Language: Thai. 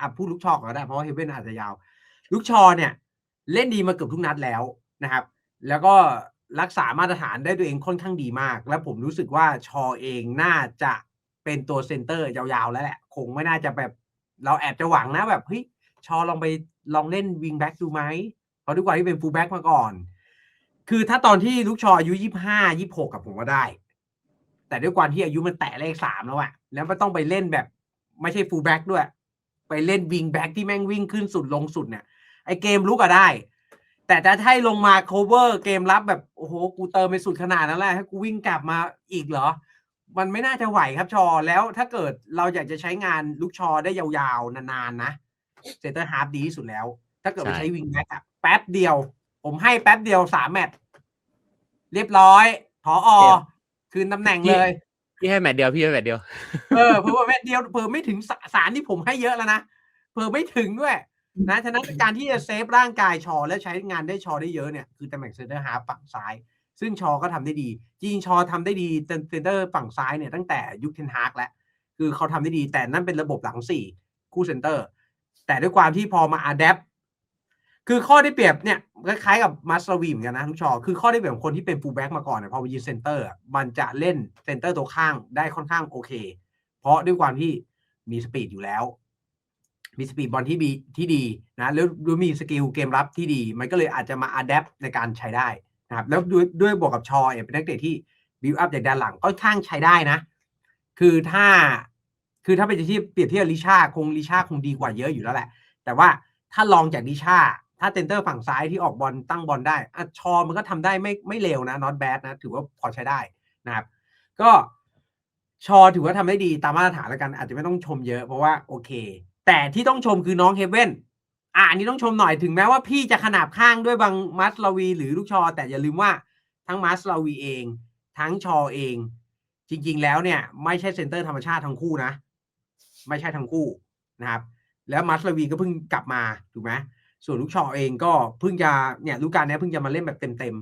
อะพูดลูกชอก่อนก็ได้เพราะว่าเฮเว่นอาจจะยาว ลูกชอเนี่ย เล่นดีมาเกือบทุกนัดแล้วนะครับ แล้วก็รักษามาตรฐานได้ตัวเองค่อนข้างดีมาก และผมรู้สึกว่าชอเองน่าจะเป็นตัวเซนเตอร์ยาวๆแล้วแหละ คงไม่น่าจะแบบเราแอบจะหวังนะแบบเฮ้ยชอลองไปลองเล่นวิงแบ็กดูไหมเพราะด้วยความที่เป็นฟูลแบ็กมาก่อน คือถ้าตอนที่ลูกชออายุยี่ห้ายี่หกกับผมก็ได้ แต่ด้วยความที่อายุมันแตะเลขสามแล้วอะแล้วมันต้องไปเล่นแบบ ไม่ใช่ฟูลแบ็กด้วย ไปเล่นวิงแบ็กที่แม่งวิ่งขึ้นสุดลงสุดเนี่ยไอเกมลุกอะได้ แต่ถ้าให้ลงมา cover เกมรับแบบโอ้โหกูเติมไปสุดขนาดนั้นแหละให้กูวิ่งกลับมาอีกเหรอ มันไม่น่าจะไหวครับชอแล้วถ้าเกิดเราอยากจะใช้งานลูกชอได้ยาวๆ นานๆนะเซนเตอร์ฮาร์ฟดีที่สุดแล้ว ถ้าเกิดไปใช่ใช้วิงแบ็กอะแป๊บเดียว ผมให้แป๊บเดียวสามแมตช์เรียบร้อยพออคืนตำแหน่งเลย พี่ให้แมตช์เดียวพี่ให้แมตช์เดียว เออเพิ่มแมตช์เดียวเพิ่มไม่ถึงสสารที่ผมให้เยอะแล้วนะเพิ่มไม่ถึงด้วยนะฉะนั้นการที่จะเซฟร่างกายชอและใช้งานได้ชอได้เยอะเนี่ยคือตำแหน่งเซนเตอร์ฮาร์ฝั่งซ้าย ซึ่งชอก็ทำได้ดีจริงชอทำได้ดีเซนเตอร์ฝั่งซ้ายเนี่ยตั้งแต่ยุคเทนฮากแล้วคือเขาทำได้ดีแต่นั่นเป็นระบบหลังสี่คู่เซนเตอร์ แต่ด้วยความที่พอมาอัดแอป คือข้อได้เปรียบเนี่ยคล้ายๆกับมาสวีเหมือนกันนะทุกชอคือข้อได้เปรียบของคนที่เป็นฟูลแบ็กมาก่อนเนี่ยพอไปยืนเซนเตอร์มันจะเล่นเซนเตอร์ตัวข้างได้ค่อนข้างโอเค เพราะด้วยความที่มีสปีดอยู่แล้ว มีสปีดบอลที่ดีที่ดีนะแล้วด้วยมีสกิลเกมรับที่ดี มันก็เลยอาจจะมาอัดแอปในการใช้ได้นะครับแล้วด้วยด้วยบวกกับชอเนี่ยเป็นนักเตะที่บิวอัพจากด้านหลังค่อนข้างใช้ได้นะ คือถ้าคือถ้าไปที่เปรียบเทียบลิชาคงลิชาคงดีกว่าเยอะอยู่แล้วแหละ แต่ว่าถ้าลองจากลิชา ถ้าเซนเตอร์ฝั่งซ้ายที่ออกบอลตั้งบอลได้อชอมันก็ทำได้ไม่ไม่เลวนะ not bad นะ ถือว่าพอใช้ได้นะครับ ก็ชอถือว่าทำได้ดีตามมาตรฐานแล้วกัน อาจจะไม่ต้องชมเยอะเพราะว่าโอเค แต่ที่ต้องชมคือน้องเฮเว่นอะอันนี้ต้องชมหน่อยถึงแม้ว่าพี่จะขนาบข้างด้วยบางมัสลาวี หรือลูกชอ แต่อย่าลืมว่าทั้งมัสลาวีเอง ทั้งชอเอง จริง ๆ แล้วเนี่ยไม่ใช่เซนเตอร์ธรรมชาติทั้งคู่นะ ไม่ใช่ทั้งคู่นะครับ แล้วมัสลาวีก็เพิ่งกลับมาถูกไหม ส่วนลูกชอเองก็เพิ่งจะเนี่ยลูกาลเนี้ยเพิ่งจะมาเล่นแบบเต็ม